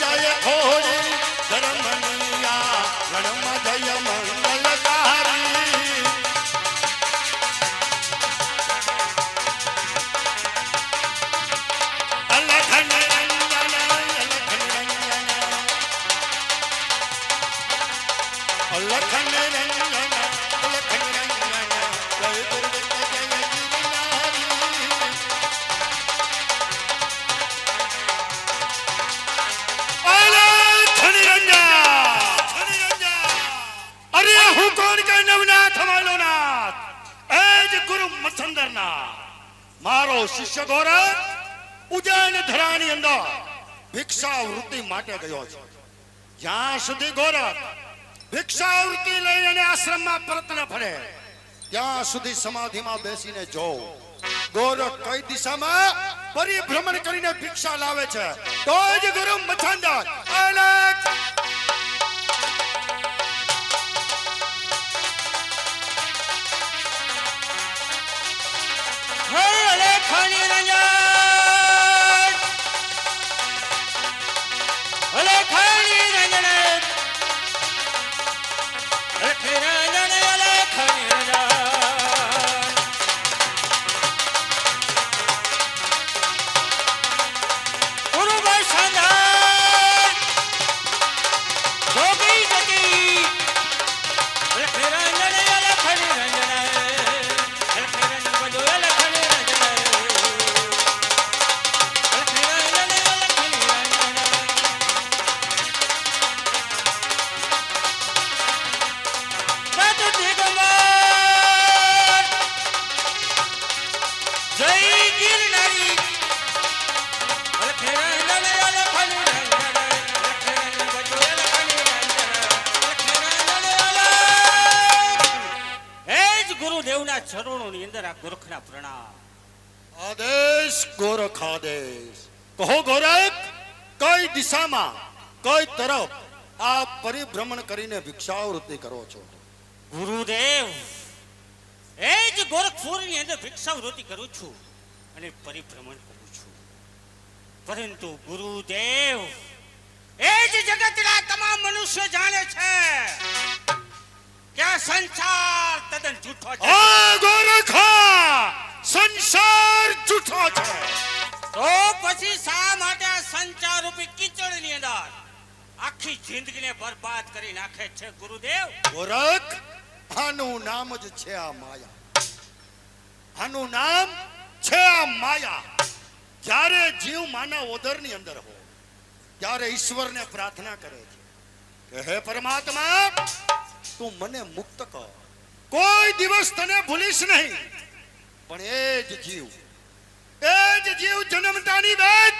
જાય ખોડી ધર્મનિયા ગણમાં જય રંજન મારો શિષ્ય ગોરખ, ઉજ્જૈન ધરાની અંદર ભિક્ષાવૃત્તિ માટે ગયો છે. જ્યાં સુધી ગોરખ ભિક્ષાવૃત્તિ લઈ અને આશ્રમમાં પરત ન ફરે, ત્યાં સુધી સમાધિમાં બેસીને જોઉં ગોરખ કઈ દિશામાં પરિભ્રમણ કરીને ભિક્ષા લાવે છે, તો જ ગુરુ મચ્છંદર અલગ ચરણોની અંદર આ ગોરખના પ્રણામ. આદેશ ગોરખ આદેશ. કહો ગોરખ કઈ દિશામાં કઈ તરફ આ પરિભ્રમણ કરીને ભિક્ષાવૃત્તિ કરો છો? ગુરુદેવ એ જ ગોરખપુરની અંદર ભિક્ષાવૃત્તિ કરું છું અને પરિભ્રમણ કરું છું. પરંતુ ગુરુદેવ એ જ જગતના તમામ મનુષ્યો જાણે છે. કે સંસાર તદ્દન જૂઠો છે. ગોરખ સંસાર જૂઠો છે. તો પછી શા માટે સંચાર રૂપી કીચડની અંદર આખી જિંદગીને બરબાદ કરી નાખે છે ગુરુદેવ? ગોરખ આનું નામ જ છે આ માયા. આનું નામ છે આ માયા. જ્યારે જીવ માના ઓદરની અંદર હો ત્યારે ઈશ્વરને પ્રાર્થના કરે છે કે હે પરમાત્મા તું મને મુક્ત કર. કોઈ દિવસ તને ભૂલીશ નહીં. પણ એ જ જીવ. એ જ જીવ જન્મતાની વેદ.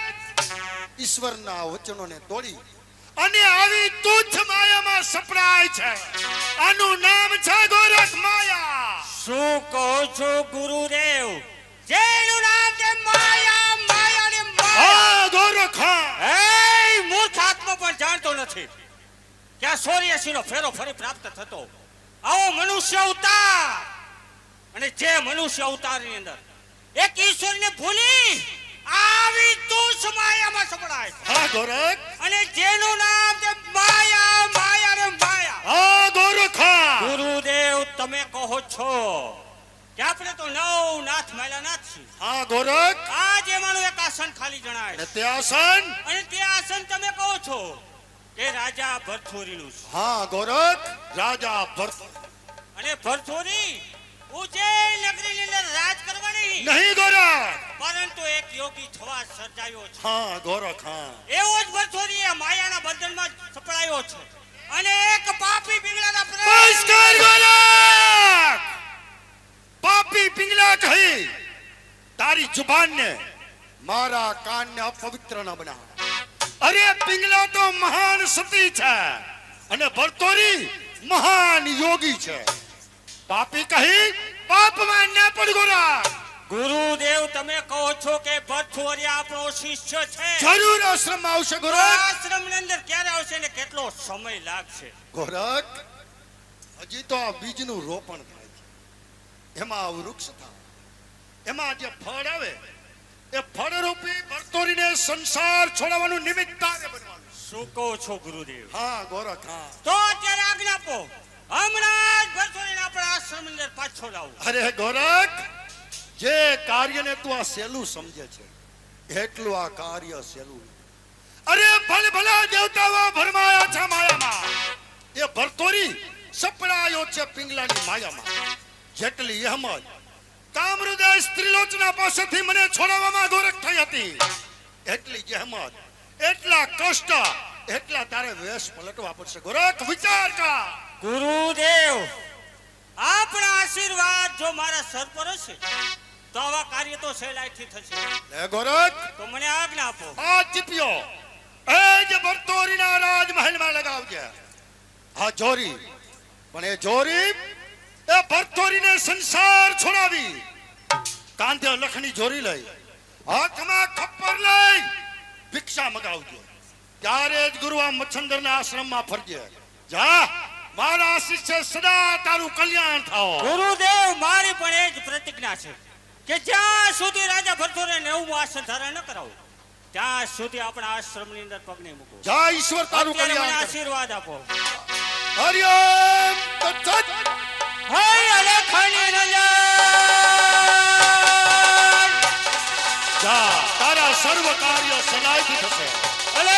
ઈશ્વરના વચનોને તોડી. અને આવી તુચ્છ માયામાં સપડાય છે. આનું નામ છે ગોરખ માયા. શું કહો છો ગુરુદેવ? જેનું નામ છે માયા માયા. ને માયા ગોરખ. હા. એ મૂર્ખ આત્મા પણ જાણતો નથી. આ સોર્યાસી નો ફેરો ફરી પ્રાપ્ત થતો આવો મનુષ્ય અવતાર! અને જે મનુષ્ય અવતારની અંદર એક ઈશ્વરને ભૂલી આવી દોષ માયામાં સપડાય હા ગોરખ. અને જેનું નામ છે માયા માયા રે માયા. હા ગોરખ. ગુરુદેવ તમે કહો છો કે આપણે તો નવ નાથ માયલા નાથ છીએ. હા ગોરખ. આ જેમાંનું એક આસન ખાલી જણાય તે આસન? અને તે આસન તમે કહો છો કે રાજા ભરથોરીનું છે. હા ગોરખ. રાજા ભરત અને ભરથોરી ઉજ્જૈન નગરીની અંદર રાજ કરવાની. નહીં ગોરખ. પરંતુ એક યોગી થવા સર્જાયો છે. હા ગોરખ હા. એવો જ ભરથોરી એ માયાના બંધનમાં સપડાયો છે. અને એક પાપી પિંગલાના પ્રેમ કર ગોરખ. પાપી પિંગલા કહી તારી જુબાનને મારા કાનને અપવિત્ર ન બના અરે પિંગલા તો મહાન સતી છે અને ભરતોરી મહાન યોગી છે. પાપી કહી પાપમાં ના પડ ગોરા. ગુરુદેવ તમે કહો છો કે ભરથોરી આપણો શિષ્ય છે? જરૂર આશ્રમ આવશે ગોરખ. આશ્રમની અંદર ક્યારે આવશે ને કેટલો સમય લાગશે? ગોરખ હજી તો આ બીજનું રોપણ થાય છે. એમાં આ વૃક્ષ થાય. એમાં જે ફળ આવે એ ફળરૂપી ભરતોરીને સંસાર છોડાવવાનું નિમિત્ત તારે બનવાનું. શું કહો છો ગુરુદેવ? હા ગોરખ હા. તો અત્યારે આજ્ઞા આપો. હમણાં જ ભરતોરીને આપણા આશ્રમ અંદર પાછો લાવો. અરે ગોરખ જે કાર્યને તું આ સહેલું સમજે છે એટલું આ કાર્ય સહેલું અરે ભલ ભલા દેવતાઓ ભરમાયા છે માયામાં. એ ભરતોરી સપડાયો છે પિંગલાની માયામાં. જેટલી અહેમદ કામરુદય સ્ત્રીલોચના પાસેથી મને છોડાવવામાં ગોરખ થઈ હતી. એટલી જહેમત એટલા કષ્ટ એટલા તારે વેશ પલટવા પડશે. ગોરખ વિચાર કર. ગુરુદેવ આપણા આશીર્વાદ જો મારા સર પર હશે તો આવા કાર્ય તો સહેલાઈથી થશે. લે ગોરખ. તો મને આજ્ઞા આપો. આ ચીપિયો. એ જ ભરતોરીના રાજમહેલમાં લગાવજે. આ જોરી. પણ એ જોરી એ ભરતોરીને સંસાર છોડાવી. કાંધે લખણી જોરી લઈ હાથમાં ખપ્પર લઈ ભિક્ષા મગાવજો. ત્યારે જ ગુરુ આ મચ્છંદરના આશ્રમમાં ફરજે. જા મારા શિષ્ય સદા તારું કલ્યાણ થાઓ ગુરુદેવ મારી પણ એ જ પ્રતિજ્ઞા છે કે જ્યાં સુધી રાજા ભરતોરે નેવું આસન ધારણ ન કરાવું ત્યાં સુધી આપણા આશ્રમની અંદર પગ નહીં મૂકો. જા ઈશ્વર તારું કલ્યાણ આશીર્વાદ આપો. હરિયમ તત્સત. તારા સર્વ કાર્ય સલાઈથી થશે. તને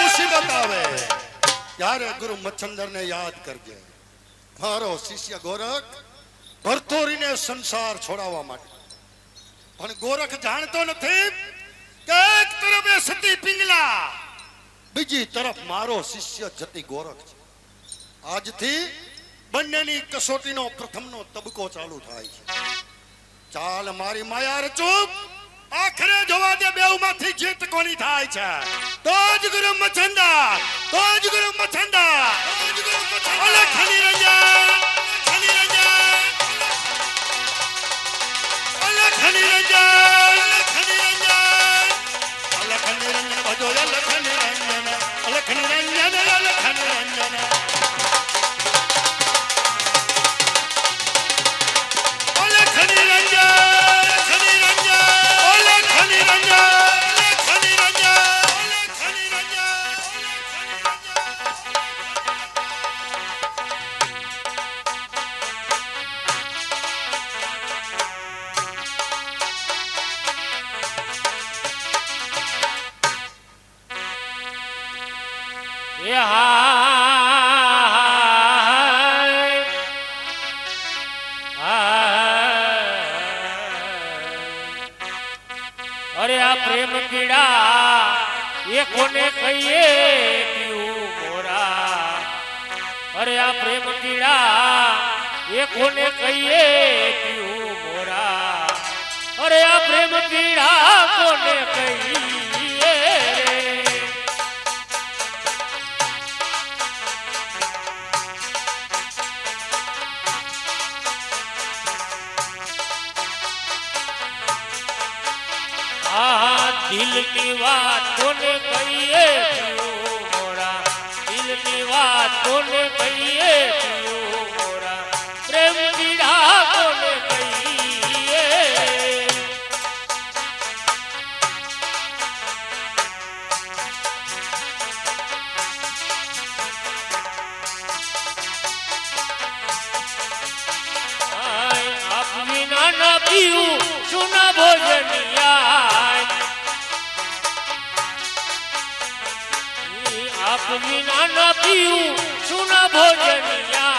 મુસીબત આવે. ત્યારે ગુરુ મચ્છંદરને યાદ કરજે. મારો શિષ્ય ગોરખ ભરતોરીને સંસાર છોડાવવા માટે. પણ ગોરખ જાણતો નથી કે એક તરફ એ સતી પિંગલા, બીજી તરફ મારો શિષ્ય જતી ગોરખ છે. આજથી બંનેની કસોટીનો પ્રથમનો તબકો ચાલુ થાય છે. ચાલ મારી માયા રચુપ, આખરે જોવા દે બેઉમાંથી જીત કોની થાય છે? તો જ ગુરુ મચંદા તો જ ગુરુ મચંદા અલે કોને કહીએ પીવું મોરા? અરે આ પ્રેમ પીડા એ કોને કહીએ પીવું મોરા? અરે આ પ્રેમ પીડા કોને કહીએ દિલની વાત કોને કહીએ મોરા દિલની વાત કોને કહીએ વિના ના પીવું સુના ભોજનિયા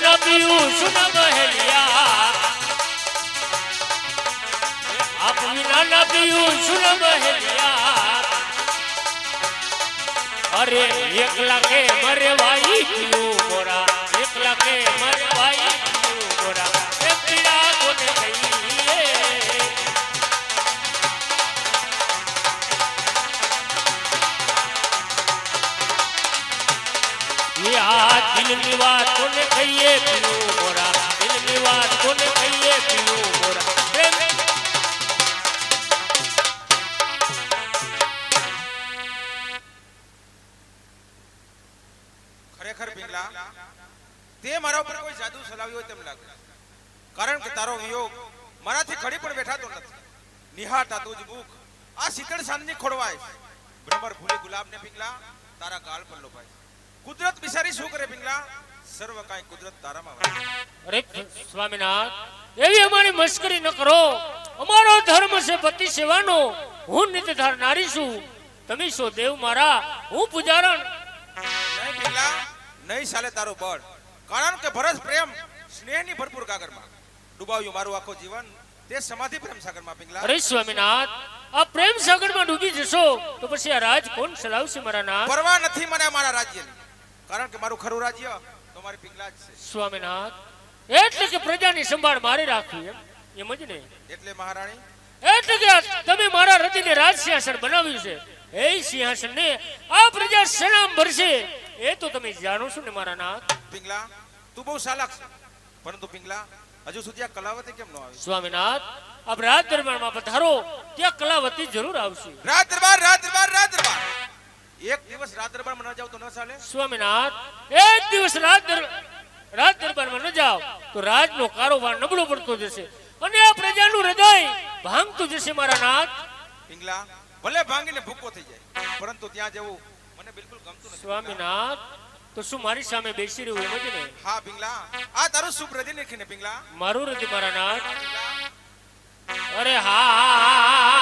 વિના ન પીવું શું ન બહેલિયા આપ વિના ન પીવું બહેલિયા અરે એક લાખે મરે ભાઈ પીવું મોરા એક લાખે મરે ભાઈ પીવું મોરા એ પીડા વાત તે જાદુ ચલાવ્યો તેમ લાગે. કારણ કે તારો વિયોગ મારાથી ખડી પણ બેઠાતો નથી. નિહાળતા જ ભૂખ આ શીતળ સાંજની ખોડવાય ભ્રમર ભૂલી ગુલાબને પિંગલા, તારા ગાળ પર લોભાય. કુદરત બિચારી શું કરે પિંગલા? સર્વ કાંઈ કુદરત તારામાં. અરે સ્વામિનાથ એવી અમારી મસ્કરી ન કરો. અમારો ધર્મ છે પતિ સેવાનો. હું નિત્યધાર ધારનારી છું. તમે છો દેવ મારા. હું પૂજારણ. નહીં ભીલા નહીં સાલે તારો બળ. કારણ કે ભરત પ્રેમ સ્નેહની ભરપૂર કાગરમાં ડૂબાવ્યું મારું આખું જીવન તે સમાધિ પ્રેમ સાગરમાં પિંગલા અરે સ્વામિનાથ આ પ્રેમ સાગરમાં ડૂબી જશો તો પછી આ રાજ કોણ ચલાવશે મારા નામ પરવા નથી મને મારા રાજ્યની. કારણ કે મારું ખરું રાજ્ય તો પિંગલા જ છે. સ્વામિનાથ એટલે કે પ્રજાની સંભાળ મારે રાખવી એમ. એમ જ ને. એટલે મહારાણી? એટલે કે તમે મારા હૃદયને રાજ સિંહાસન બનાવ્યું છે. એ સિંહાસન ને આ પ્રજા સલામ ભરશે. એ તો તમે જાણો છો ને મારા નાથ. પિંગલા તું બહુ ચાલાક છે. પરંતુ પિંગલા હજુ સુધી આ કલાવતી કેમ ન આવી? સ્વામિનાથ આપ રાજ દરબારમાં પધારો. ત્યાં કલાવતી જરૂર આવશે. રાત દરબાર રાત દરબાર રાત દરબાર! એક દિવસ રાત દરબારમાં ન જાવ તો ન ચાલે? સ્વામિનાથ એક દિવસ રાત રાત દરબારમાં ન જાવ તો રાજનો કારોબાર નબળો પડતો જશે. અને આ પ્રજાનું હૃદય ભાંગતું જશે મારા નાથ. પિંગલા ભલે ભાંગીને ભૂકો થઈ જાય પરંતુ ત્યાં જવું મને બિલકુલ ગમતું નથી સ્વામિનાથ તો શું મારી સામે બેસી રહ્યું એમ જ ને હા પિંગલા. આ તારું શુભ હૃદય ને પિંગલા. મારું હૃદય મારા નાથ. અરે હા હા હા